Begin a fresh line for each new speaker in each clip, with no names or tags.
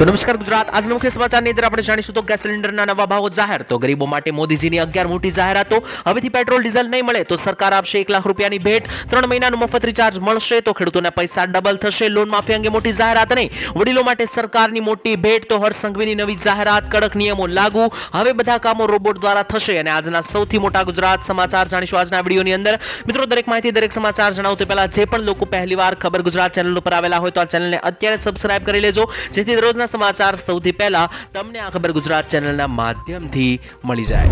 તો નમસ્કાર ગુજરાત. આજના મુખ્ય સમાચારની અંદર આપણે જાણીશું તો ગેસ સિલિન્ડરના નવા ભાવો જાહેર. તો ગરીબો માટે મોદીજીની અગિયાર મોટી જાહેરાતો. હવેથી પેટ્રોલ, ડીઝલ નહીં મળે તો સરકાર આપશે એક લાખ રૂપિયાની ભેટ. ત્રણ મહિનાનું મફત રિચાર્જ મળશે તો ખેડૂતોના પૈસા ડબલ થશે. લોન માફી અંગે મોટી જાહેરાત નહીં. વડીલો માટે સરકારની મોટી ભેટ તો હર્ષ સંઘવીની નવી જાહેરાત, કડક નિયમો લાગુ. હવે બધા કામો રોબોટ દ્વારા થશે અને આજના સૌથી મોટા ગુજરાત સમાચાર જાણીશું આજના વિડીયોની અંદર. મિત્રો, દરેક માહિતી, દરેક સમાચાર જણાવતો પહેલા જે પણ લોકો પહેલીવાર ખબર ગુજરાત ચેનલ ઉપર આવેલા હોય તો આ ચેનલને અત્યારે સબસ્ક્રાઇબ કરી લેજો. જેથી દરરોજના સમાચાર સૌથી પહેલા તમને આ ખબર ગુજરાત ચેનલના માધ્યમથી મળી જાય.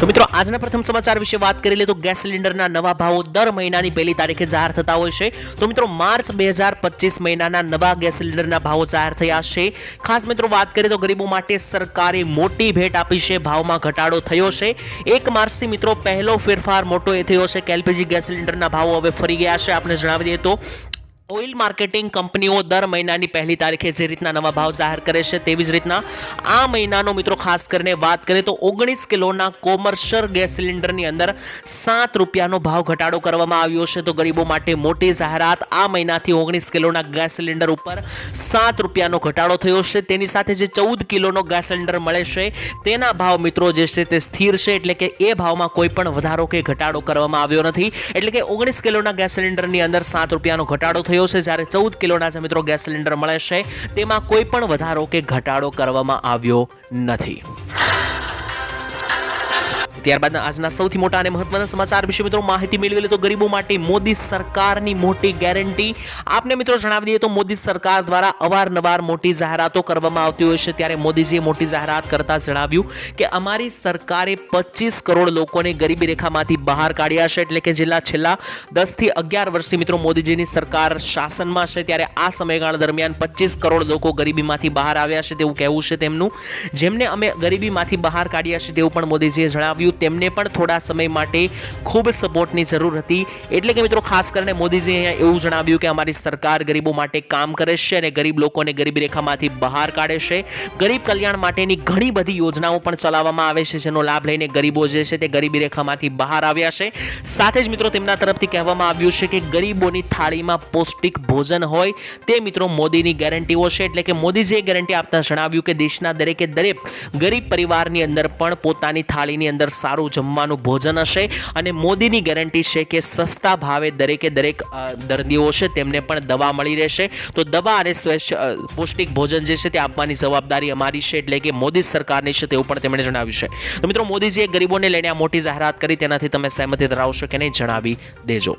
તો મિત્રો, આજના પ્રથમ સમાચાર વિશે વાત કરી લે તો ગેસ સિલિન્ડરના નવા ભાવો દર મહિનાની પહેલી તારીખે જાહેર થતા હોય છે. તો મિત્રો, માર્ચ બે હજાર પચીસ મહિનાના નવા ગેસ સિલિન્ડરના ભાવો જાહેર થયા છે. ખાસ મિત્રો, વાત કરીએ તો ગરીબો માટે સરકારે મોટી ભેટ આપી છે. ભાવમાં ઘટાડો થયો છે. એક માર્ચથી મિત્રો, પહેલો ફેરફાર મોટો એ થયો છે કે એલપીજી ગેસ સિલિન્ડરના ભાવો હવે ફરી ગયા છે. આપણે જણાવી દઈએ તો ઓઇલ માર્કેટિંગ કંપનીઓ દર મહિનાની પહેલી તારીખે જે રીતના નવા ભાવ જાહેર કરે છે તેવી જ રીતના આ મહિનાનો મિત્રો ખાસ કરીને વાત કરીએ તો ઓગણીસ કિલોના કોમર્શિયલ ગેસ સિલિન્ડરની અંદર સાત રૂપિયાનો ભાવ ઘટાડો કરવામાં આવ્યો છે. તો ગરીબો માટે મોટી જાહેરાત આ મહિનાથી ઓગણીસ કિલોના ગેસ સિલિન્ડર ઉપર સાત રૂપિયાનો ઘટાડો થયો છે. તેની સાથે જે ચૌદ કિલોનો ગેસ સિલિન્ડર મળે છે તેના ભાવ મિત્રો જે છે તે સ્થિર છે. એટલે કે એ ભાવમાં કોઈ પણ વધારો કે ઘટાડો કરવામાં આવ્યો નથી. એટલે કે ઓગણીસ કિલોના ગેસ સિલિન્ડરની અંદર સાત રૂપિયાનો ઘટાડો થયો છે જ્યારે ચૌદ કિલોના જે મિત્રો ગેસ સિલિન્ડર મળે છે, તેમાં કોઈ પણ વધારો કે ઘટાડો કરવામાં આવ્યો નથી. ત્યારબાદ આજના સૌથી મોટા અને મહત્વના સમાચાર વિશે મિત્રો માહિતી મેળવી લે તો ગરીબો માટે મોદી સરકારની મોટી ગેરંટી. આપને મિત્રો જણાવી દઈએ તો મોદી સરકાર દ્વારા અવારનવાર મોટી જાહેરાતો કરવામાં આવતી હોય છે. ત્યારે મોદીજીએ મોટી જાહેરાત કરતા જણાવ્યું કે અમારી સરકારે પચીસ કરોડ લોકોને ગરીબી રેખામાંથી બહાર કાઢ્યા છે. એટલે કે જેલા છેલ્લા દસથી અગિયાર વર્ષથી મિત્રો મોદીજીની સરકાર શાસનમાં છે. ત્યારે આ સમયગાળા દરમિયાન પચીસ કરોડ લોકો ગરીબીમાંથી બહાર આવ્યા છે તેવું કહેવું છે તેમનું. જેમને અમે ગરીબીમાંથી બહાર કાઢ્યા છે તેવું પણ મોદીજીએ જણાવ્યું તેમને પણ થોડા સમય માટે ખૂબ સપોર્ટની જરૂર હતી. એટલે કે મિત્રો ખાસ કરીને મોદીજીએ અહીંયા એવું જણાવ્યું કે અમારી સરકાર ગરીબો માટે કામ કરે છે અને ગરીબ લોકોને ગરીબી રેખામાંથી બહાર કાઢે છે. ગરીબ કલ્યાણ માટેની ઘણી બધી યોજનાઓ પણ ચલાવવામાં આવે છે, જેનો લાભ લઈને ગરીબો જે છે તે ગરીબી રેખામાંથી બહાર આવ્યા છે. સાથે જ મિત્રો તેમના તરફથી કહેવામાં આવ્યું છે કે ગરીબોની થાળીમાં પૌષ્ટિક ભોજન હોય તે મિત્રો મોદીની ગેરંટીઓ છે. એટલે કે મોદીજીએ ગેરંટી આપતા જણાવ્યું કે દેશના દરેકે દરેક ગરીબ પરિવારની અંદર પણ પોતાની થાળીની અંદર સારું જમવાનું ભોજન હશે અને મોદીની ગેરંટી છે કે સસ્તા ભાવે દરેકે દરેક દર્દીઓ છે તેમને પણ દવા મળી રહેશે. તો દવા અને પૌષ્ટિક ભોજન જે છે તે આપવાની જવાબદારી અમારી છે એટલે કે મોદી સરકારની છે તેવું પણ તેમણે જણાવ્યું છે. તો મિત્રો મોદીજીએ ગરીબોને લઈને આ મોટી જાહેરાત કરી, તેનાથી તમે સહેમતી ધરાવશો કે નહીં જણાવી દેજો.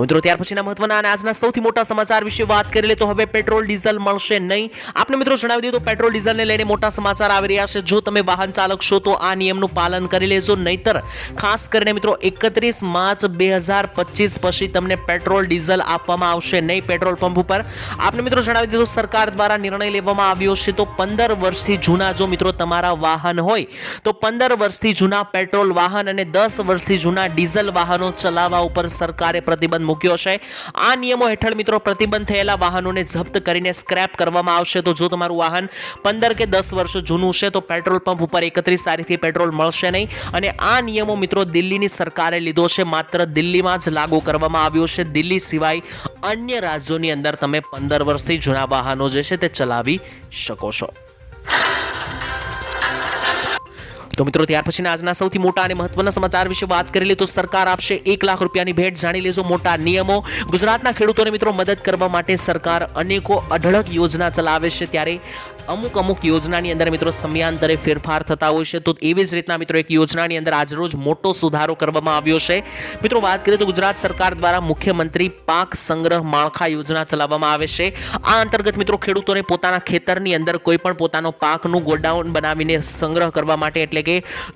મિત્રો, ત્યાર પછીના મહત્વના અને આજના સૌથી મોટા સમાચાર વિશે વાત કરી લે તો હવે પેટ્રોલ, ડીઝલ મળશે નહીં. આપણે મિત્રો જણાવી દઈએ તો પેટ્રોલ, ડીઝલને લઈને મોટા સમાચાર આવી રહ્યા છે. જો તમે વાહન ચાલક છો તો આ નિયમનું પાલન કરી લેજો. નહીતર ખાસ કરીને મિત્રો, એકત્રીસ માર્ચ બે હજાર પચીસ પછી તમને પેટ્રોલ, ડીઝલ આપવામાં આવશે નહીં પેટ્રોલ પંપ ઉપર. આપણે મિત્રો જણાવી દીધું સરકાર દ્વારા નિર્ણય લેવામાં આવ્યો છે તો પંદર વર્ષથી જૂના જો મિત્રો તમારા વાહન હોય, તો પંદર વર્ષથી જૂના પેટ્રોલ વાહન અને દસ વર્ષથી જૂના ડીઝલ વાહનો ચલાવવા ઉપર સરકારે પ્રતિબંધ મૂક્યો છે. આ નિયમો હેઠળ મિત્રો પ્રતિબંધ થયેલા વાહનોને જપ્ત કરીને સ્ક્રેપ કરવામાં આવશે. તો જો તમારું વાહન પંદર કે દસ વર્ષ જૂનું છે, તો પેટ્રોલ પંપ ઉપર એકત્રીસ તારીખથી પેટ્રોલ મળશે નહીં. અને આ નિયમો મિત્રો દિલ્હીની સરકારે લીધો છે. માત્ર દિલ્હીમાં જ લાગુ કરવામાં આવ્યો છે. દિલ્હી સિવાય અન્ય રાજ્યોની અંદર તમે પંદર વર્ષથી જૂના વાહનો જે છે તે ચલાવી શકો છો. તો મિત્રો, ત્યાર પછીના આજના સૌથી મોટા અને મહત્વના સમાચાર વિશે વાત કરી લે તો સરકાર આપશે એક લાખ રૂપિયાની ભેટ. જાણી લેજો મોટા નિયમો. ગુજરાતના ખેડૂતોને મિત્રો મદદ કરવા માટે સરકાર અનેકો અઢળક યોજના ચલાવે છે. ત્યારે અમુક અમુક યોજનાની અંદર મિત્રો સમયાંતરે ફેરફાર થતા હોય છે. તો એવી જ રીતના મિત્રો એક યોજનાની અંદર આજરોજ મોટો સુધારો કરવામાં આવ્યો છે. મિત્રો, વાત કરીએ તો ગુજરાત સરકાર દ્વારા મુખ્યમંત્રી પાક સંગ્રહ માળખા યોજના ચલાવવામાં આવે છે. આ અંતર્ગત મિત્રો ખેડૂતોને પોતાના ખેતરની અંદર કોઈ પણ પોતાનો પાકનું ગોડાઉન બનાવીને સંગ્રહ કરવા માટે, એટલે કે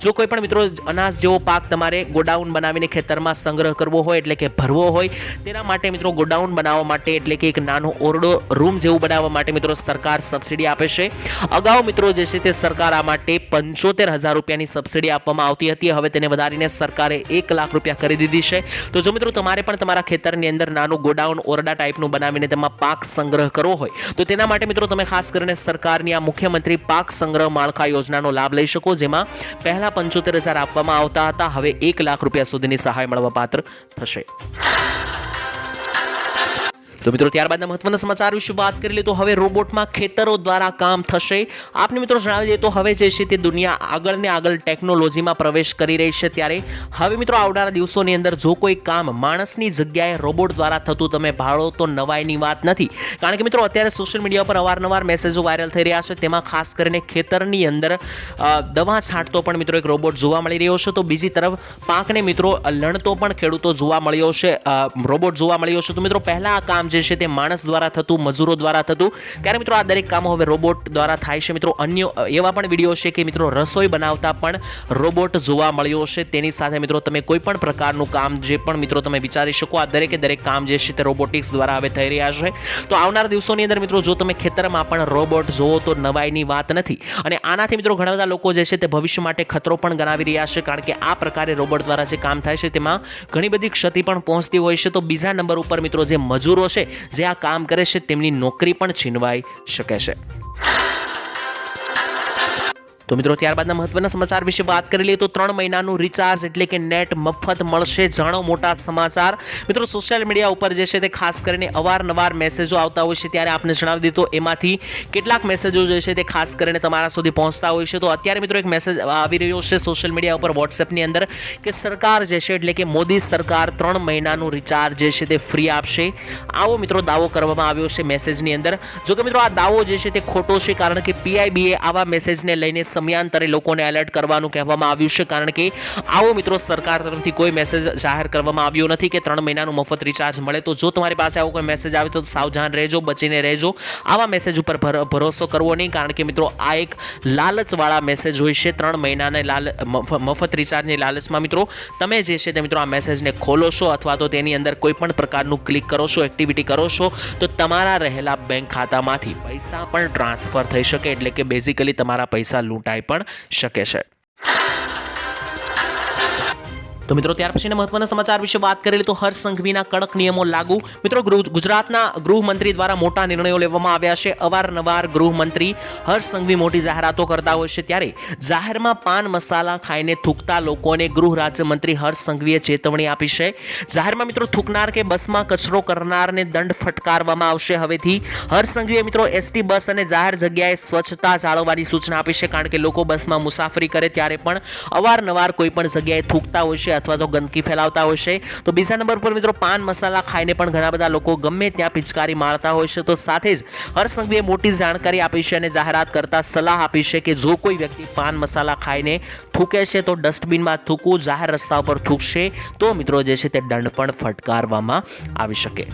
જો કોઈ પણ મિત્રો અનાજ જેવો પાક તમારે ગોડાઉન બનાવીને ખેતરમાં સંગ્રહ કરવો હોય, એટલે કે ભરવો હોય, તેના માટે મિત્રો ગોડાઉન બનાવવા માટે એટલે કે એક નાનો ઓરડો રૂમ જેવું બનાવવા માટે મિત્રો સરકાર સબસિડી આપે છે. અગાઉ મિત્રો જે છે તે સરકાર આ માટે પંચોતેર હજાર રૂપિયાની સબસિડી આપવામાં આવતી હતી. હવે તેને વધારીને સરકારે એક લાખ રૂપિયા કરી દીધી છે. તો જો મિત્રો તમારે પણ તમારા ખેતરની અંદર નાનું ગોડાઉન ઓરડા ટાઈપનું બનાવીને તેમાં પાક સંગ્રહ કરવો હોય, તો તેના માટે મિત્રો તમે ખાસ કરીને સરકારની આ મુખ્યમંત્રી પાક સંગ્રહ માળખા યોજનાનો લાભ લઈ શકો, જેમાં પહેલા પંચોતેર હજાર આપવામાં આવતા હતા. હવે એક લાખ રૂપિયા સુધીની સહાય મળવા પાત્ર થશે. તો મિત્રો, ત્યારબાદના મહત્વના સમાચાર વિશે વાત કરી લઈએ તો હવે રોબોટમાં ખેતરો દ્વારા કામ થશે. આપને મિત્રો જણાવી દઈએ તો હવે જે છે તે દુનિયા આગળ ને આગળ ટેકનોલોજીમાં પ્રવેશ કરી રહી છે ત્યારે. હવે મિત્રો, આવનારા દિવસોની અંદર જો કોઈ કામ માણસની જગ્યાએ રોબોટ દ્વારા થતું તમે ભાળો તો નવાઈની વાત નથી. કારણ કે મિત્રો, અત્યારે સોશિયલ મીડિયા પર અવારનવાર મેસેજો વાયરલ થઈ રહ્યા છે. તેમાં ખાસ કરીને ખેતરની અંદર દવા છાંટતો પણ મિત્રો એક રોબોટ જોવા મળી રહ્યો છે. તો બીજી તરફ પાકને મિત્રો લણતો પણ ખેડૂતો જોવા મળ્યો છે. રોબોટ જોવા મળ્યો છે. તો મિત્રો, પહેલાં આ કામ જે છે તે માણસ દ્વારા થતું, મજૂરો દ્વારા થતું. ત્યારે મિત્રો આ દરેક કામો હવે રોબોટ દ્વારા થાય છે. મિત્રો, અન્ય એવા પણ વીડિયો છે કે મિત્રો રસોઈ બનાવતા પણ રોબોટ જોવા મળ્યો છે. તેની સાથે મિત્રો તમે કોઈ પણ પ્રકારનું કામ જે પણ મિત્રો તમે વિચારી શકો, આ દરેકે દરેક કામ જે છે તે રોબોટિક્સ દ્વારા હવે થઈ રહ્યા છે. તો આવનાર દિવસોની અંદર મિત્રો, જો તમે ખેતરમાં પણ રોબોટ જોવો તો નવાઈની વાત નથી. અને આનાથી મિત્રો ઘણા બધા લોકો જે છે તે ભવિષ્ય માટે ખતરો પણ ગણાવી રહ્યા છે. કારણ કે આ પ્રકારે રોબોટ દ્વારા જે કામ થાય છે તેમાં ઘણી બધી ક્ષતિ પણ પહોંચતી હોય છે. તો બીજા નંબર ઉપર મિત્રો જે મજૂરો છે જે આ કામ કરે છે તેમની નોકરી પણ છીનવાઈ શકે છે. તો મિત્રો, ત્યારબાદના મહત્વના સમાચાર વિશે વાત કરી લઈએ તો ત્રણ મહિનાનું રિચાર્જ એટલે કે નેટ મફત મળશે જાણો મોટા સમાચાર. મિત્રો સોશિયલ મીડિયા ઉપર જે છે તે ખાસ કરીને અવારનવાર મેસેજો આવતા હોય છે ત્યારે આપને જણાવી દીધો એમાંથી કેટલાક મેસેજો જે છે તે ખાસ કરીને તમારા સુધી પહોંચતા હોય છે. તો અત્યારે મિત્રો એક મેસેજ આવી રહ્યો છે સોશિયલ મીડિયા ઉપર વોટ્સએપની અંદર કે સરકાર જે છે એટલે કે મોદી સરકાર ત્રણ મહિનાનું રિચાર્જ જે છે તે ફ્રી આપશે. આવો મિત્રો દાવો કરવામાં આવ્યો છે મેસેજની અંદર. જો કે મિત્રો, આ દાવો જે છે તે ખોટો છે કારણ કે પીઆઈબીએ આવા મેસેજને લઈને સમયાંતરે લોકોને એલર્ટ કરવાનું કહેવામાં આવ્યું છે, કારણ કે આવો મિત્રો સરકાર તરફથી કોઈ મેસેજ જાહેર કરવામાં આવ્યો નથી કે ત્રણ મહિનાનું મફત રિચાર્જ મળે. તો જો તમારી પાસે આવો કોઈ મેસેજ આવે તો સાવધાન રહેજો, બચીને રહેજો. આવા મેસેજ ઉપર ભર- ભરોસો કરવો નહીં, કારણ કે મિત્રો આ એક લાલચવાળા મેસેજ હોય છે ત્રણ મહિનાને લાલ મફત રિચાર્જની લાલચમાં. મિત્રો, તમે જે છે તે મિત્રો આ મેસેજને ખોલો છો અથવા તો તેની અંદર કોઈ પણ પ્રકારનું ક્લિક કરો છો, એક્ટિવિટી કરો છો, તો તમારા રહેલા બેંક ખાતામાંથી પૈસા પણ ટ્રાન્સફર થઈ શકે, એટલે કે બેઝિકલી તમારા પૈસા લૂંટાઈ પણ શકે છે. તો મિત્રો, ત્યાર પછીના મહત્વના સમાચાર વિશે વાત કરેલી, તો હર્ષ સંઘવીના કડક નિયમો લાગુ. મિત્રો ગુજરાતના ગૃહમંત્રી દ્વારા મોટા નિર્ણયો લેવામાં આવ્યા છે. અવારનવાર ગૃહમંત્રી હર્ષ સંઘવી મોટી જાહેરાતો કરતા હોય છે. ત્યારે જાહેરમાં પાન મસાલા ખાઈને થૂકતા લોકોને ગૃહ રાજ્યમંત્રી હર્ષ સંઘવીએ ચેતવણી આપી છે. જાહેરમાં મિત્રો, થૂકનાર કે બસમાં કચરો કરનારને દંડ ફટકારવામાં આવશે. હવેથી હર્ષ સંઘવીએ મિત્રો, એસટી બસ અને જાહેર જગ્યાએ સ્વચ્છતા જાળવવાની સૂચના આપી છે. કારણ કે લોકો બસમાં મુસાફરી કરે, ત્યારે પણ અવારનવાર કોઈ પણ જગ્યાએ થૂકતા હોય છે. અથવા તો ગંદકી ફેલાવતા હોય છે. તો બીજા નંબર પર મિત્રો પાન મસાલા ખાઈને પણ ઘણા બધા લોકો ગમે ત્યાં પિચકારી મારતા હોય છે. તો સાથે જ હર્ષસંઘવીએ મોટી જાણકારી આપી છે અને જાહેરાત કરતા સલાહ આપી છે કે જો કોઈ વ્યક્તિ પાન મસાલા ખાઈને થૂકે છે તો ડસ્ટબિનમાં થૂકવું જાહેર રસ્તા પર થૂકશે. તો મિત્રો જે છે તે દંડ પણ ફટકારવામાં આવી શકે.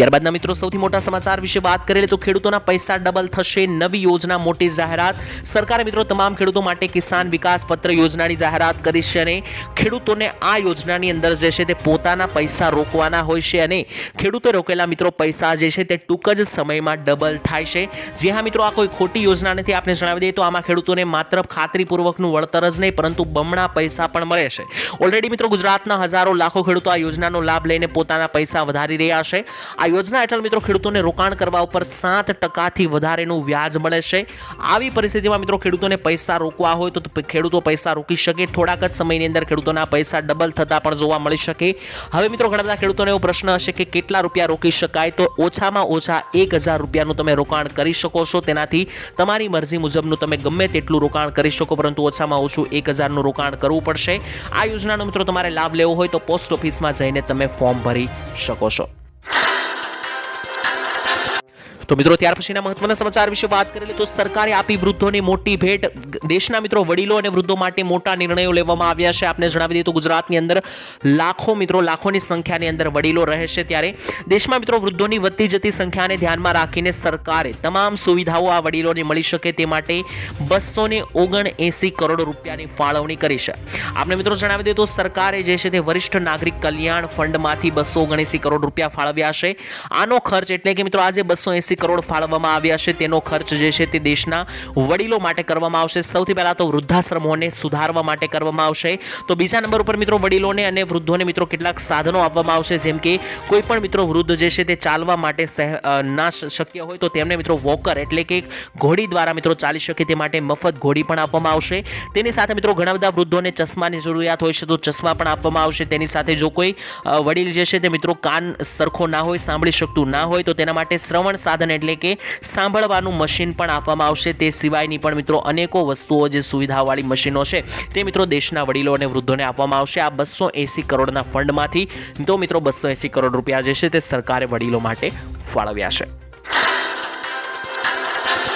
ત્યારબાદના મિત્રો સૌથી મોટા સમાચાર વિશે વાત કરીએ તો ખેડૂતોના પૈસા ડબલ થશે નવી યોજના મોટી જાહેરાત. સરકારે મિત્રો તમામ ખેડૂતો માટે કિસાન વિકાસ પત્ર યોજનાની જાહેરાત કરી છે અને ખેડૂતોને આ યોજનાની અંદર જે છે તે પોતાના પૈસા રોકવાના હોય છે અને ખેડૂતે રોકેલા મિત્રો પૈસા જે છે તે ટૂંક જ સમયમાં ડબલ થાય છે. જે હા મિત્રો, આ કોઈ ખોટી યોજના નથી આપણે જણાવી દઈએ તો આમાં ખેડૂતોને માત્ર ખાતરીપૂર્વકનું વળતર જ નહીં, પરંતુ બમણા પૈસા પણ મળે છે. ઓલરેડી મિત્રો ગુજરાતના હજારો લાખો ખેડૂતો આ યોજનાનો લાભ લઈને પોતાના પૈસા વધારી રહ્યા છે. આ યોજના હેઠળ મિત્રો ખેડૂતોને રોકાણ કરવા ઉપર સાત ટકાથી વધારેનું વ્યાજ મળે છે. આવી પરિસ્થિતિમાં મિત્રો ખેડૂતોને પૈસા રોકવા હોય તો ખેડૂતો પૈસા રોકી શકે. થોડાક જ સમયની અંદર ખેડૂતોના પૈસા ડબલ થતા પણ જોવા મળી શકે. હવે મિત્રો ઘણા બધા ખેડૂતોને એવો પ્રશ્ન હશે કે કેટલા રૂપિયા રોકી શકાય? તો ઓછામાં ઓછા એક હજાર રૂપિયાનું તમે રોકાણ કરી શકો છો. તેનાથી તમારી મરજી મુજબનું તમે ગમે તેટલું રોકાણ કરી શકો, પરંતુ ઓછામાં ઓછું એક હજારનું રોકાણ કરવું પડશે. આ યોજનાનો મિત્રો તમારે લાભ લેવો હોય તો પોસ્ટ ઓફિસમાં જઈને તમે ફોર્મ ભરી શકો છો. તો મિત્રો, ત્યાર પછીના મહત્વના સમાચાર વિશે વાત કરી તો સરકારે આપી વૃદ્ધોની મોટી ભેટ. દેશના મિત્રો, વડીલો અને વૃદ્ધો માટે મોટા નિર્ણયો લેવામાં આવ્યા છે. આપને જણાવી દઈએ ગુજરાતની અંદર લાખો મિત્રો, લાખોની સંખ્યાની અંદર વડીલો રહે છે ત્યારે. દેશમાં મિત્રો, વૃદ્ધોની વધતી જતી સંખ્યાને ધ્યાનમાં રાખીને સરકારે તમામ સુવિધાઓ આ વડીલોને મળી શકે તે માટે બસો ને ઓગણ એસી કરોડ રૂપિયાની ફાળવણી કરી છે. આપણે મિત્રો જણાવી દઈએ તો સરકારે જે છે તે વરિષ્ઠ નાગરિક કલ્યાણ ફંડમાંથી બસો ઓગણએંસી કરોડ રૂપિયા ફાળવ્યા છે. આનો ખર્ચ એટલે કે મિત્રો, આજે બસો એસી કરોડ ફાળવવામાં આવ્યા છે. તેનો ખર્ચ જે છે તે દેશના વડીલો માટે કરવામાં આવશે. સૌથી પહેલા તો વૃદ્ધાશ્રમોને સુધારવા માટે કરવામાં આવશે. તો બીજા નંબર ઉપર મિત્રો વડીલોને અને વૃદ્ધોને મિત્રો કેટલાક સાધનો આપવામાં આવશે. જેમ કે કોઈ પણ મિત્રો વૃદ્ધ જે છે તે ચાલવા માટે ના શક્ય હોય તો તેમને મિત્રો વોકર એટલે કે ઘોડી દ્વારા મિત્રો ચાલી શકે તે માટે મફત ઘોડી પણ આપવામાં આવશે. તેની સાથે મિત્રો ઘણા બધા વૃદ્ધોને ચશ્માની જરૂરિયાત હોય છે તો ચશ્મા પણ આપવામાં આવશે. તેની સાથે જો કોઈ વડીલ જે છે તે મિત્રો કાન સરખો ના હોય, સાંભળી શકતું ના હોય તો તેના માટે શ્રવણ સાધન એટલે કે સાંભળવાનું મશીન પણ આપવામાં આવશે. તે સિવાયની પણ મિત્રો અનેકો વસ્તુઓ જે સુવિધાવાળી મશીનો છે, તે મિત્રો દેશના વડીલો અને વૃદ્ધોને આપવામાં આવશે. આ બસો એંસી કરોડના ફંડમાંથી તો મિત્રો બસો એંસી કરોડ રૂપિયા જે છે તે સરકારે વડીલો માટે ફાળવ્યા છે.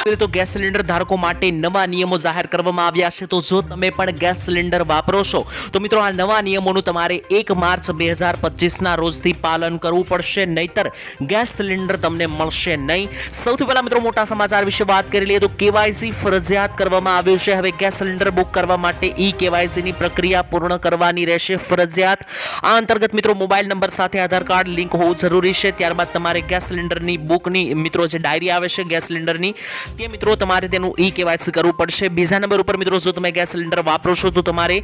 તો ગેસ સિલિન્ડર ધારકો માટે નવા નિયમો જાહેર કરવામાં આવ્યા છે. તો જો તમે પણ ગેસ સિલિન્ડર વાપરો છો, તો મિત્રો આ નવા નિયમોનું તમારે એક માર્ચ બે હજાર પચીસના રોજથી પાલન કરવું પડશે. નહીતર ગેસ સિલિન્ડર તમને મળશે નહીં. સૌથી પહેલાં મિત્રો મોટા સમાચાર વિશે વાત કરી લઈએ તો કેવાયસી ફરજિયાત કરવામાં આવ્યું છે. હવે ગેસ સિલિન્ડર બુક કરવા માટે ઈ કેવાયસીની પ્રક્રિયા પૂર્ણ કરવાની રહેશે ફરજિયાત. આ અંતર્ગત મિત્રો મોબાઈલ નંબર સાથે આધાર કાર્ડ લિંક હોવું જરૂરી છે. ત્યારબાદ તમારે ગેસ સિલિન્ડરની બુકની મિત્રો જે ડાયરી આવે છે, ગેસ સિલિન્ડરની તે મિત્રો? તમારે તેનું ઈ કેવાયસી કરવું પડશે. બીજા નંબર ઉપર મિત્રો, જો તમે ગેસ સિલિન્ડર વાપરો છો, તો તમારે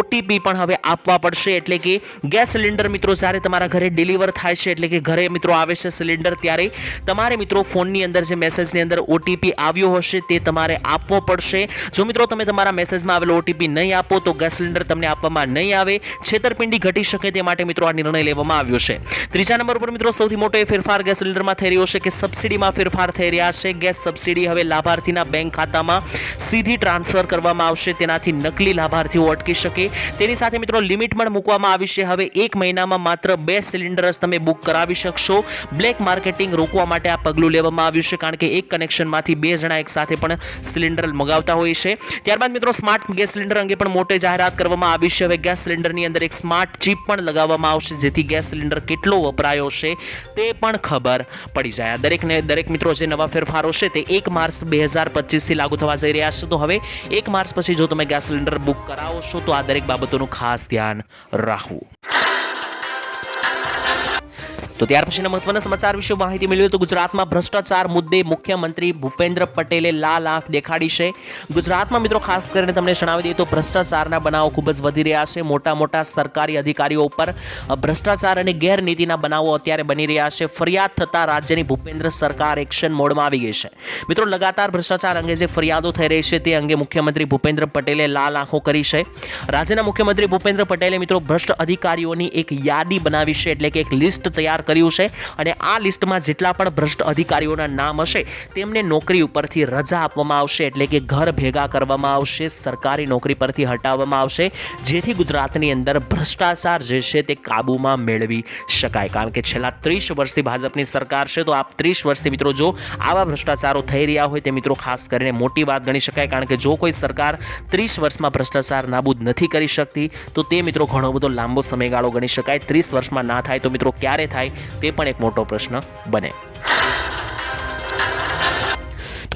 ઓટીપી પણ હવે આપવા પડશે. એટલે કે ગેસ સિલિન્ડર મિત્રો, જ્યારે તમારા ઘરે ડિલિવર થાય છે, એટલે કે ઘરે મિત્રો આવે છે સિલિન્ડર, ત્યારે તમારે મિત્રો ફોનની અંદર જે મેસેજની અંદર ઓટીપી આવ્યો હશે, તે તમારે આપવો પડશે. જો મિત્રો, તમે તમારા મેસેજમાં આવેલો ઓટીપી નહીં આપો, તો ગેસ સિલિન્ડર તમને આપવામાં નહીં આવે. છેતરપિંડી ઘટી શકે તે માટે મિત્રો આ નિર્ણય લેવામાં આવ્યો છે. ત્રીજા નંબર ઉપર મિત્રો, સૌથી મોટો એ ફેરફાર ગેસ સિલિન્ડરમાં થઈ રહ્યો છે કે સબસિડીમાં ફેરફાર થઈ રહ્યા છે. ગેસ સબસિડી હવે લાભાર્થીના બેંક ખાતામાં સીધી ટ્રાન્સફર કરવામાં આવશે. તેનાથી નકલી લાભાર્થીઓ અટકી શકે. તેની સાથે મિત્રો લિમિટ પણ મૂકવામાં આવી છે. હવે એક મહિનામાં માત્ર બે સિલિન્ડર જ તમે બુક કરાવી શકશો. બ્લેક માર્કેટિંગ રોકવા માટે આ પગલું લેવામાં આવ્યું છે, કારણ કે એક કનેક્શનમાંથી બે જણા એક સાથે પણ સિલિન્ડર મગાવતા હોય છે. ત્યારબાદ મિત્રો સ્માર્ટ ગેસ સિલિન્ડર અંગે પણ મોટી જાહેરાત કરવામાં આવી છે. હવે ગેસ સિલિન્ડરની અંદર એક સ્માર્ટ ચીપ પણ લગાવવામાં આવશે, જેથી ગેસ સિલિન્ડર કેટલો વપરાયો છે તે પણ ખબર પડી જાય. દરેકને દરેક મિત્રો જે નવા ફેરફારો છે તે એક માર્ચ બે હજાર પચીસથી લાગુ થવા જઈ રહ્યા છે. તો હવે એક માર્ચ પછી જો તમે ગેસ સિલિન્ડર બુક કરાવો છો, તો આ દરેક બાબતોનું ખાસ ધ્યાન રાખવું. તો ત્યાર પછીના મહત્વના સમાચાર વિશે માહિતી મેળવીએ તો ગુજરાતમાં ભ્રષ્ટાચાર મુદ્દે મુખ્યમંત્રી ભૂપેન્દ્ર પટેલે લાલ આંખ દેખાડી છે. ગુજરાતમાં મિત્રો ખાસ કરીને તમને જણાવી દઈએ તો ભ્રષ્ટાચારના બનાવો ખૂબ જ વધી રહ્યા છે. મોટા મોટા સરકારી અધિકારીઓ ઉપર ભ્રષ્ટાચાર અને ગેરનીતિના બનાવો અત્યારે બની રહ્યા છે. ફરિયાદ થતાં રાજ્યની ભૂપેન્દ્ર સરકાર એક્શન મોડમાં આવી ગઈ છે. મિત્રો લગાતાર ભ્રષ્ટાચાર અંગે જે ફરિયાદો થઈ રહી છે તે અંગે મુખ્યમંત્રી ભૂપેન્દ્ર પટેલે લાલ આંખો કરી છે. રાજ્યના મુખ્યમંત્રી ભૂપેન્દ્ર પટેલે મિત્રો ભ્રષ્ટ અધિકારીઓની એક યાદી બનાવી છે એટલે કે એક લિસ્ટ તૈયાર કર્યું છે અને આ લિસ્ટમાં જેટલા પણ ભ્રષ્ટ અધિકારીઓના નામ હશે, તેમને નોકરી ઉપરથી રજા આપવામાં આવશે, એટલે કે ઘર ભેગા કરવામાં આવશે, સરકારી નોકરી પરથી હટાવવામાં આવશે, જેથી ગુજરાતની અંદર ભ્રષ્ટાચાર જે છે તે કાબૂમાં મેળવી શકાય. કારણ કે છેલ્લા ત્રીસ વર્ષથી ભાજપની સરકાર છે, તો આ ત્રીસ વર્ષથી મિત્રો જો આવા ભ્રષ્ટાચારો થઈ રહ્યા હોય, તે મિત્રો ખાસ કરીને મોટી વાત ગણી શકાય, કારણ કે જો કોઈ સરકાર ત્રીસ વર્ષમાં ભ્રષ્ટાચાર નાબૂદ નથી કરી શકતી, તો તે મિત્રો ઘણો બધો લાંબો સમયગાળો ગણી શકાય. ત્રીસ વર્ષમાં ના થાય તો મિત્રો ક્યારે થાય? તે પણ એક મોટો પ્રશ્ન બને.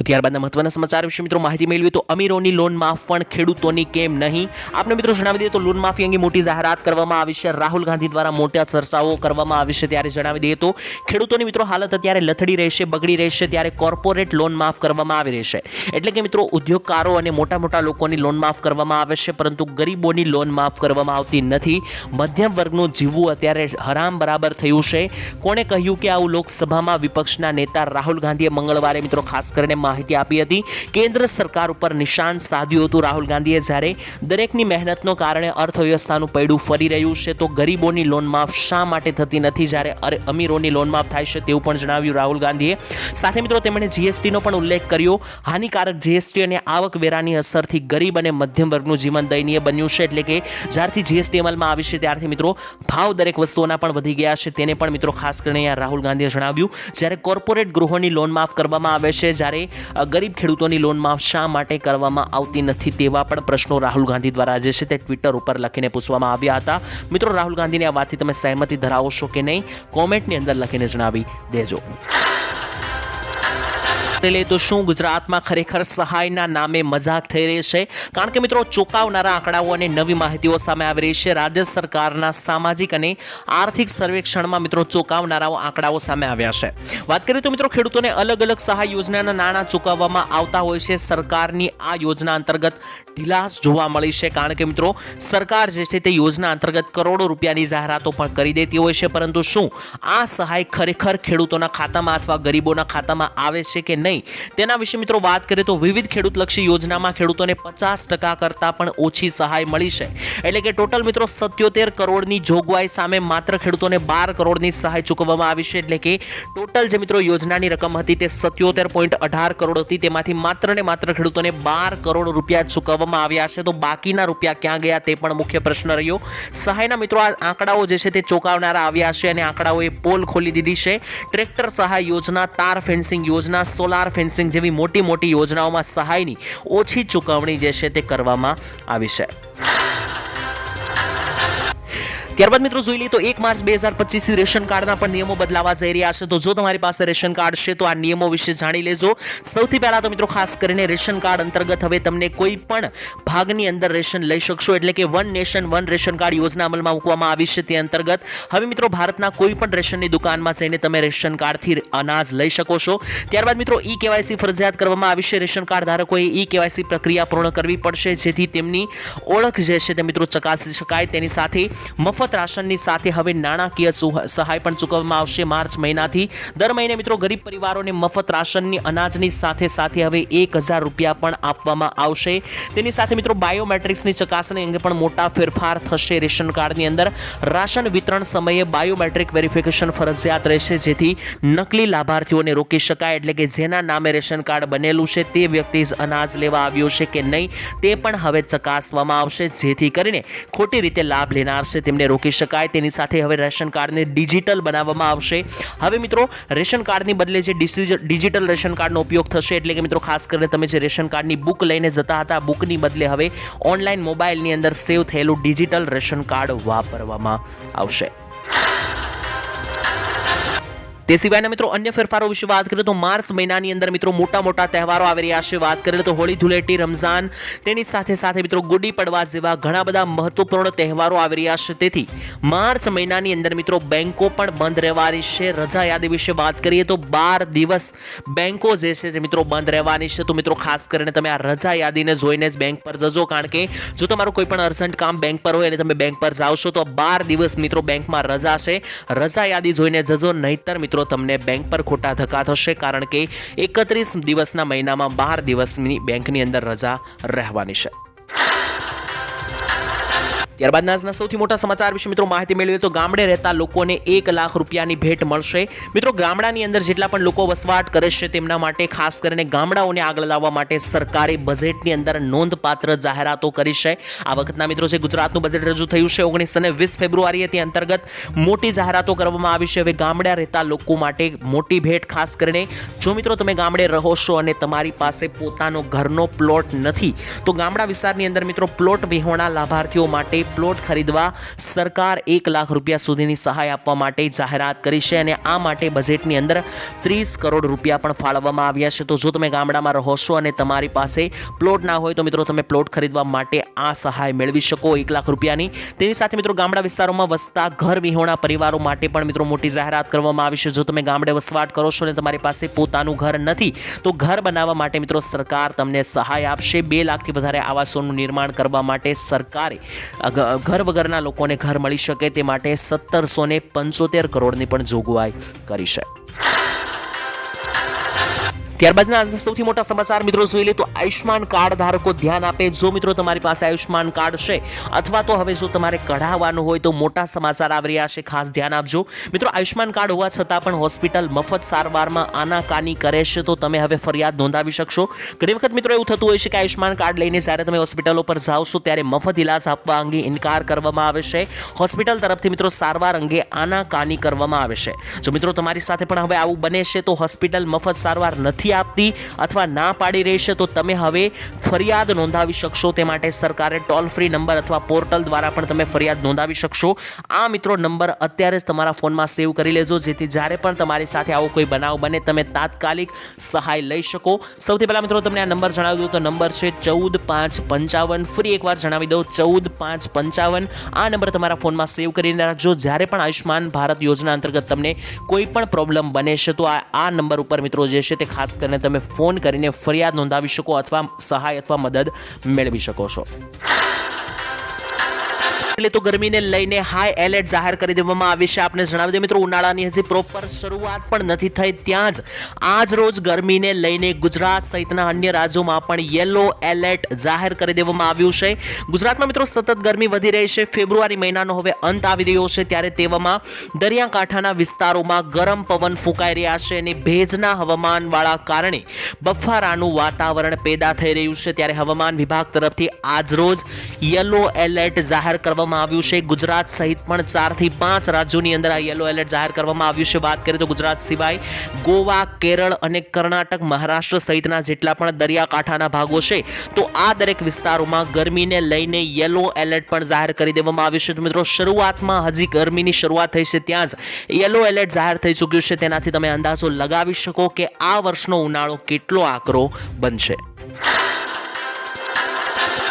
તો ત્યારબાદના મહત્વના સમાચાર વિશે મિત્રો માહિતી મેળવી તો અમીરોની લોન માફ પણ ખેડૂતોની કેમ નહીં? આપણે મિત્રો જણાવી દઈએ તો લોન માફી અંગે મોટી જાહેરાત કરવામાં આવી છે. રાહુલ ગાંધી દ્વારા મોટા ચર્ચાઓ કરવામાં આવી છે ત્યારે જણાવી દઈએ તો ખેડૂતોની મિત્રો હાલત અત્યારે લથડી રહેશે બગડી રહેશે ત્યારે કોર્પોરેટ લોન માફ કરવામાં આવી રહેશે એટલે કે મિત્રો ઉદ્યોગકારો અને મોટા મોટા લોકોની લોન માફ કરવામાં આવે છે, પરંતુ ગરીબોની લોન માફ કરવામાં આવતી નથી. મધ્યમ વર્ગનું જીવવું અત્યારે હરામ બરાબર થયું છે. કોણે કહ્યું કે આવું લોકસભામાં વિપક્ષના નેતા રાહુલ ગાંધીએ મંગળવારે મિત્રો ખાસ કરીને માહિતી આપી હતી. કેન્દ્ર સરકાર ઉપર નિશાન સાધ્યું હતું રાહુલ ગાંધીએ જ્યારે દરેકની મહેનતનો કારણે અર્થવ્યવસ્થાનું પૈડું ફરી રહ્યું છે, તો ગરીબોની લોન માફ શા માટે થતી નથી જ્યારે અમીરોની લોન માફ થાય છે તેવું પણ જણાવ્યું રાહુલ ગાંધીએ. સાથે મિત્રો, તેમણે જીએસટીનો પણ ઉલ્લેખ કર્યો. હાનિકારક જીએસટી અને આવકવેરાની અસરથી ગરીબ અને મધ્યમ વર્ગનું જીવન દયનીય બન્યું છે, એટલે કે જ્યારથી જીએસટી અમલમાં આવી છે ત્યારથી મિત્રો, ભાવ દરેક વસ્તુઓના પણ વધી ગયા છે, તેને પણ મિત્રો ખાસ કરીને રાહુલ ગાંધીએ જણાવ્યું. જ્યારે કોર્પોરેટ ગૃહોની લોન માફ કરવામાં આવે છે, જ્યારે ગરીબ ખેડૂતોની લોનમાં શા માટે કરવામાં આવતી નથી તેવા પણ પ્રશ્નો રાહુલ ગાંધી દ્વારા જે છે તે ટ્વિટર ઉપર લખીને પૂછવામાં આવ્યા હતા. મિત્રો, રાહુલ ગાંધીની આ વાતથી તમે સહેમતી ધરાવો છો કે નહીં? કોમેન્ટની અંદર લખીને જણાવી દેજો. કરી લઈએ તો શું ગુજરાતમાં ખરેખર સહાયના નામે મજાક થઈ રહી છે? કારણ કે મિત્રો, ચોંકાવનારા આંકડાઓ અને નવી માહિતીઓ સામે આવી રહી છે. રાજ્ય સરકારના સામાજિક અને આર્થિક સર્વેક્ષણમાં મિત્રો, ચોંકાવનારાઓ આંકડાઓ સામે આવ્યા છે. વાત કરીએ તો મિત્રો, ખેડૂતોને અલગ અલગ સહાય યોજનાના નાણાં ચૂકવવામાં આવતા હોય છે. સરકારની આ યોજના અંતર્ગત ઢીલાસ જોવા મળી છે. કારણ કે મિત્રો, સરકાર જે છે તે યોજના અંતર્ગત કરોડો રૂપિયાની જાહેરાતો પણ કરી દેતી હોય છે. પરંતુ શું આ સહાય ખરેખર ખેડૂતોના ખાતામાં અથવા ગરીબોના ખાતામાં આવે છે કે નહીં? તેના વિશે મિત્રો વાત કરીએ તો વિવિધ ખેડૂતલક્ષી યોજનામાં ખેડૂતોને પચાસ કરતાં પણ ઓછી સહાય મળી છે. એટલે કે ટોટલ મિત્રો સત્યોતેર કરોડની જોગવાઈ સામે માત્ર ખેડૂતોને બાર કરોડની સહાય ચૂકવવામાં આવી છે. એટલે કે ટોટલ જે મિત્રો યોજનાની રકમ હતી તે સત્યોતેર પોઈન્ટ અઢાર કરોડ હતી. તેમાંથી માત્ર ને માત્ર ખેડૂતોને બાર કરોડ રૂપિયા ચૂકવવામાં આવ્યા છે. તો બાકીના રૂપિયા ક્યાં ગયા તે પણ મુખ્ય પ્રશ્ન રહ્યો. સહાયના મિત્રો આ આંકડાઓ જે છે તે ચોંકાવનારા આવ્યા છે અને આંકડાઓએ પોલ ખોલી દીધી છે. ટ્રેક્ટર સહાય યોજના, તાર ફેન્સિંગ યોજના, સોલાર ફેન્સિંગ જેવી મોટી મોટી યોજનાઓમાં સહાયની ઓછી ચૂકવણી જે છે તે કરવામાં આવી છે. ત્યારબાદ મિત્રો જોઈ લઈએ તો એક માર્ચ બે હજાર પચીસથી રેશન કાર્ડના પણ નિયમો બદલાવા જઈ રહ્યા છે. તો જો તમારી પાસે રેશન કાર્ડ છે તો આ નિયમો વિશે જાણી લેજો. સૌથી પહેલા તો મિત્રો ખાસ કરીને રેશન કાર્ડ અંતર્ગત હવે તમને કોઈ પણ ભાગની અંદર રેશન લઈ શકશો. એટલે કે one nation, one ration card યોજના અમલમાં મૂકવામાં આવી છે તે અંતર્ગત. હવે મિત્રો ભારતના કોઈ પણ રેશનની દુકાનમાં જઈને તમે રેશન કાર્ડથી અનાજ લઈ શકો છો. ત્યારબાદ મિત્રો ઈ કેવાયસી ફરજિયાત કરવામાં આવી છે. રેશન કાર્ડ ધારકોએ ઈ કેવાયસી પ્રક્રિયા પૂર્ણ કરવી પડશે. જેથી તેમની ઓળખ જે છે તે મિત્રો ચકાસી શકાય. તેની સાથે મફત રાશનની સાથે હવે નાણાકીય સહાય પણ ચૂકવવામાં આવશે. માર્ચ મહિનાથી દર મહિને મિત્રો ગરીબ પરિવારોને મફત રાશનની અનાજની સાથે સાથે હવે એક હજાર રૂપિયા પણ આપવામાં આવશે. તેની સાથે મિત્રો બાયોમેટ્રિક્સની ચકાસણી અંગે પણ મોટા ફેરફાર થશે રેશન કાર્ડની અંદર. રાશન વિતરણ સમયે બાયોમેટ્રિક વેરિફિકેશન ફરજિયાત રહેશે, જેથી નકલી લાભાર્થીઓને રોકી શકાય. એટલે કે જેના નામે રેશન કાર્ડ બનેલું છે, તે વ્યક્તિ જ અનાજ લેવા આવ્યો છે કે નહીં, તે પણ હવે ચકાસવામાં આવશે. જેથી કરીને ખોટી રીતે લાભ લેનાર છે, તેમને રોકી શકાય. તેની સાથે હવે રેશન કાર્ડને ડિજિટલ બનાવવામાં આવશે. હવે મિત્રો, રેશન કાર્ડની બદલે જે ડિજિટલ રેશન કાર્ડનો ઉપયોગ થશે, એટલે કે મિત્રો, ખાસ કરીને તમે જે રેશન કાર્ડની બુક લઈને જતા હતા બુકની બદલે હવે ઓનલાઈન મોબાઈલની અંદર સેવ થયેલું ડિજિટલ રેશન કાર્ડ વાપરવામાં આવશે. તે સિવાયના મિત્રો અન્ય ફેરફારો વિશે વાત કરીએ તો માર્ચ મહિનાની અંદર મિત્રો મોટા મોટા તહેવારો આવી રહ્યા છે. વાત કરીએ તો હોળી, ધૂળેટી, રમઝાન, તેની સાથે સાથે મિત્રો ગુડી પડવા જેવા ઘણા બધા મહત્વપૂર્ણ તહેવારો આવી રહ્યા છે. તેથી માર્ચ મહિનાની અંદર મિત્રો બેંકો પણ બંધ રહેવાની છે. રજા યાદી વિશે વાત કરીએ તો બાર દિવસ બેંકો જે છે તે મિત્રો બંધ રહેવાની છે. તો મિત્રો ખાસ કરીને તમે આ રજા યાદીને જોઈને જ બેંક પર જજો. કારણ કે જો તમારું કોઈ પણ અર્જન્ટ કામ બેંક પર હોય અને તમે બેંક પર જાઓ છો તો બાર દિવસ મિત્રો બેંકમાં રજા છે. રજા યાદી જોઈને જજો. નહીતર મિત્રો તમને બેંક પર ખોટા ધક્કા થશે કારણ કે એકત્રીસ દિવસના મહિનામાં બાર દિવસની બેંકની અંદર રજા રહેવાની છે. ત્યારબાદ આજના સૌથી મોટા સમાચાર વિશે મિત્રો માહિતી મેળવીએ તો ગામડે રહેતા લોકોને એક લાખ રૂપિયાની ભેટ મળશે. મિત્રો ગામડાની અંદર જેટલા પણ લોકો વસવાટ કરે છે તેમના માટે ખાસ કરીને ગામડાઓને આગળ લાવવા માટે સરકારે બજેટની અંદર નોંધપાત્ર જાહેરાતો કરી છે. આ વખતના મિત્રો જે ગુજરાતનું બજેટ રજૂ થયું છે, ઓગણીસ અને વીસ ફેબ્રુઆરીએ તે અંતર્ગત મોટી જાહેરાતો કરવામાં આવી છે. હવે ગામડા રહેતા લોકો માટે મોટી ભેટ, ખાસ કરીને જો મિત્રો તમે ગામડે રહો છો અને તમારી પાસે પોતાનો ઘરનો પ્લોટ નથી, તો ગામડા વિસ્તારની અંદર મિત્રો પ્લોટ વિહોણા લાભાર્થીઓ માટે પ્લોટ ખરીદવા સરકાર એક લાખ રૂપિયા સુધીની સહાય આપવા માટે જાહેરાત કરી છે અને આ માટે બજેટની અંદર ત્રીસ કરોડ રૂપિયા પણ ફાળવવામાં આવ્યા છે. તો જો તમે ગામડામાં રહો છો અને તમારી પાસે પ્લોટ ના હોય તો મિત્રો તમે પ્લોટ ખરીદવા માટે આ સહાય મેળવી શકો એક લાખ રૂપિયાની. તેની સાથે મિત્રો ગામડા વિસ્તારોમાં વસતા ઘર વિહોણા પરિવારો માટે પણ મિત્રો મોટી જાહેરાત કરવામાં આવી છે. જો તમે ગામડે વસવાટ કરો છો અને તમારી પાસે પોતાનું ઘર નથી, તો ઘર બનાવવા માટે મિત્રો સરકાર તમને સહાય આપશે. બે લાખથી વધારે આવાસોનું નિર્માણ કરવા માટે સરકારે ઘર વગરના લોકોને ઘર મળી શકે તે માટે સત્તરસો પંચોતેર કરોડની પણ જોગવાઈ કરી છે. ત્યારબાદના સૌથી મોટા સમાચાર મિત્રો જોઈ લે તો આયુષ્માન કાર્ડ ધારકો ધ્યાન આપે. જો મિત્રો તમારી પાસે આયુષ્માન કાર્ડ છે, અથવા તો હવે જો તમારે કઢાવવાનું હોય તો મોટા સમાચાર આવી રહ્યા છે, ખાસ ધ્યાન આપજો. મિત્રો આયુષ્માન કાર્ડ હોવા છતાં પણ હોસ્પિટલ મફત સારવારમાં આનાકાની કરે છે, તો તમે હવે ફરિયાદ નોંધાવી શકશો. ઘણી વખત મિત્રો એવું થતું હોય છે કે આયુષ્માન કાર્ડ લઈને જ્યારે તમે હોસ્પિટલો પર જાઓ છો, ત્યારે મફત ઇલાજ આપવા અંગે ઇનકાર કરવામાં આવે છે. હોસ્પિટલ તરફથી મિત્રો સારવાર અંગે આનાકાની કરવામાં આવે છે. જો મિત્રો તમારી સાથે પણ હવે આવું બને છે, તો હોસ્પિટલ મફત સારવાર નથી નથી આપતી અથવા ના પાડી રહી છે, તો તમે હવે ફરિયાદ નોંધાવી શકશો. તે માટે સરકારે ટોલ ફ્રી નંબર અથવા પોર્ટલ દ્વારા પણ તમે ફરિયાદ નોંધાવી શકશો. આ મિત્રો નંબર અત્યારે જ તમારા ફોનમાં સેવ કરી લેજો, જેથી જ્યારે પણ તમારી સાથે આવો કોઈ બનાવ બને, તમે તાત્કાલિક સહાય લઈ શકો. સૌથી પહેલાં મિત્રો તમને આ નંબર જણાવી દઉં, તો નંબર છે ચૌદ પાંચ પંચાવન. ફરી એકવાર જણાવી દઉં, ચૌદ પાંચ પંચાવન. આ નંબર તમારા ફોનમાં સેવ કરીને રાખજો. જ્યારે પણ આયુષ્યમાન ભારત યોજના અંતર્ગત તમને કોઈ પણ પ્રોબ્લેમ બને છે, તો આ નંબર ઉપર મિત્રો જે છે તે ખાસ કરીને તમે ફોન કરીને ફરિયાદ નોંધાવી શકો અથવા સહાય અથવા મદદ મેળવી શકો છો. એટલે તો ગરમીને લઈને હાઈ એલર્ટ જાહેર કરી દેવામાં આવી છે. આપને જણાવી દઈએ મિત્રો, ઉનાળાની હજી પ્રોપર શરૂઆત પણ નથી થઈ. ત્યાં જ આજ રોજ ગરમીને લઈને ગુજરાત સહિતના અન્ય રાજ્યોમાં પણ યલો એલર્ટ જાહેર કરી દેવામાં આવ્યું છે. ગુજરાતમાં મિત્રો સતત ગરમી વધી રહી છે. ફેબ્રુઆરી મહિનાનો હવે અંત આવી રહ્યો છે. ત્યારે તેવામાં દરિયાકાંઠાના વિસ્તારોમાં ગરમ પવન ફૂંકાઈ રહ્યા છે અને ભેજના હવામાનવાળા કારણે બફારાનું વાતાવરણ પેદા થઈ રહ્યું છે. ત્યારે હવામાન વિભાગ તરફથી આજરોજ યલો એલર્ટ જાહેર કરવામાં આવ્યું છે. ગુજરાત સહિત પણ ચારથી પાંચ રાજ્યોની અંદર આ યલો એલર્ટ જાહેર કરવામાં આવ્યું છે. વાત કરીએ તો ગુજરાત સિવાય ગોવા, કેરળ અને કર્ણાટક, મહારાષ્ટ્ર સહિતના જેટલા પણ દરિયાકાંઠાના ભાગો છે, તો આ દરેક વિસ્તારોમાં ગરમીને લઈને યલો એલર્ટ પણ જાહેર કરી દેવામાં આવ્યું છે. તો મિત્રો, શરૂઆતમાં હજી ગરમીની શરૂઆત થઈ છે, ત્યાં જ યલો એલર્ટ જાહેર થઈ ચૂક્યું છે. તેનાથી તમે અંદાજો લગાવી શકો કે આ વર્ષનો ઉનાળો કેટલો આકરો બનશે.